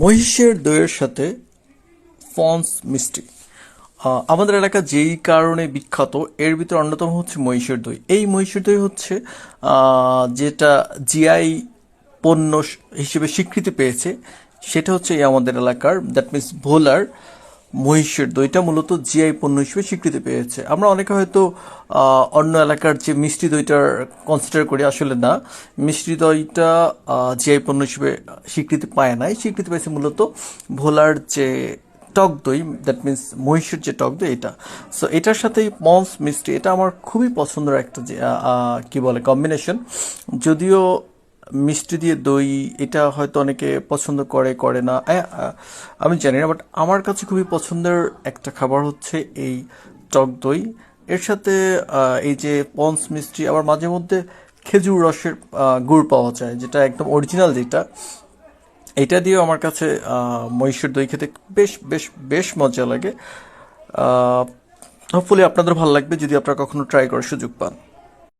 মহিষের দইয়ের সাথে ফন্স মিষ্টি। আমাদের এলাকা যেই কারণে বিখ্যাত, এর ভিতরে অন্যতম হচ্ছে মহিষের দই। এই মহিষের দই হচ্ছে যেটা জিআই পণ্য হিসেবে স্বীকৃতি পেয়েছে, সেটা হচ্ছে এই আমাদের এলাকার দ্যাট মিনস ভোলার মহিষের দইটা মূলত জিআই পণ্য হিসেবে স্বীকৃতি পেয়েছে। আমরা অনেকে হয়তো অন্য এলাকার যে মিষ্টি দইটার কনসিডার করি, আসলে না। মিষ্টি দইটা জিআই পণ্য হিসেবে স্বীকৃতি পায় নাই। স্বীকৃতি পেয়েছে মূলত ভোলার যে টক দই দ্যাট মিনস মহিষের যে টক দই, এটা। সো এটার সাথে পন্স মিষ্টি, এটা আমার খুবই পছন্দের একটা যে কি বলে কম্বিনেশন যদিও মিষ্টি দিয়ে দই, এটা হয়তো অনেকে পছন্দ করে করে না। আমি জানি না বাট আমার কাছে খুবই পছন্দের একটা খাবার হচ্ছে এই টক দই। এর সাথে এই যে পন্স মিষ্টি, আবার মাঝে মধ্যে খেজুর রসের গুড় পাওয়া যায়, যেটা একদম অরিজিনাল যেটা। এটা দিয়েও আমার কাছে মহিষের দই খেতে বেশ বেশ বেশ মজা লাগে। হোপফুলি আপনাদের ভালো লাগবে, যদি আপনারা কখনো ট্রাই করার সুযোগ পান।